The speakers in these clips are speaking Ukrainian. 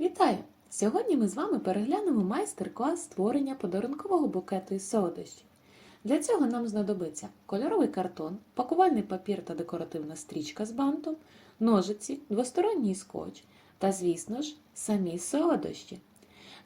Вітаю! Сьогодні ми з вами переглянемо майстер-клас створення подарункового букету із солодощів. Для цього нам знадобиться кольоровий картон, пакувальний папір та декоративна стрічка з бантом, ножиці, двосторонній скотч та, звісно ж, самі солодощі.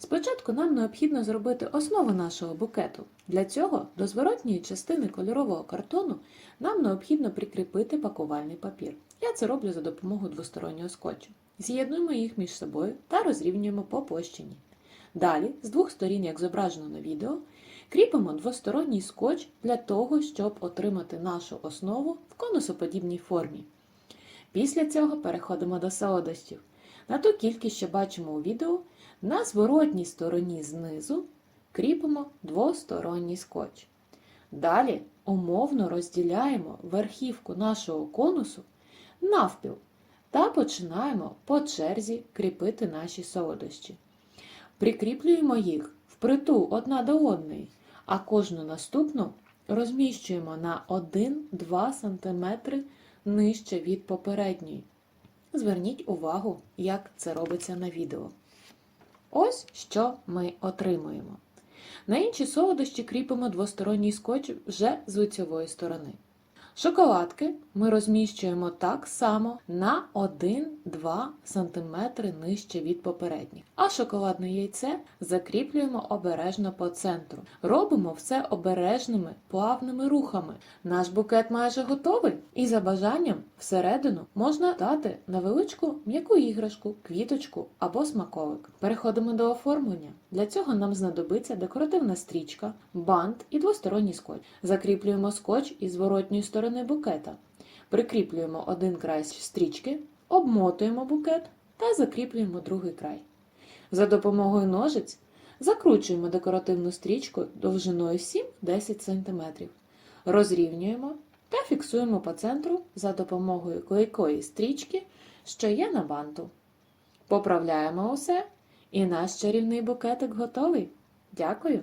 Спочатку нам необхідно зробити основу нашого букету. Для цього до зворотньої частини кольорового картону нам необхідно прикріпити пакувальний папір. Я це роблю за допомогою двостороннього скотчу. З'єднуємо їх між собою та розрівнюємо по площині. Далі, з двох сторін, як зображено на відео, кріпимо двосторонній скотч для того, щоб отримати нашу основу в конусоподібній формі. Після цього переходимо до солодощів. На ту кількість, що бачимо у відео, на зворотній стороні знизу кріпимо двосторонній скотч. Далі умовно розділяємо верхівку нашого конусу навпіл та починаємо по черзі кріпити наші солодощі. Прикріплюємо їх впритул одна до одної, а кожну наступну розміщуємо на 1-2 см нижче від попередньої. Зверніть увагу, як це робиться на відео. Ось що ми отримуємо. На інші солодощі кріпимо двосторонній скотч вже з лицьової сторони. Шоколадки ми розміщуємо так само на 1-2 см нижче від попередніх, а шоколадне яйце закріплюємо обережно по центру. Робимо все обережними плавними рухами. Наш букет майже готовий, і за бажанням всередину можна дати невеличку м'яку іграшку, квіточку або смаковик. Переходимо до оформлення. Для цього нам знадобиться декоративна стрічка, бант і двосторонній скотч. Закріплюємо скотч із зворотньої сторони букета. Прикріплюємо один край стрічки, обмотуємо букет та закріплюємо другий край. За допомогою ножиць закручуємо декоративну стрічку довжиною 7-10 см. Розрівнюємо та фіксуємо по центру за допомогою клейкої стрічки, що є на банту. Поправляємо усе, і наш чарівний букетик готовий. Дякую!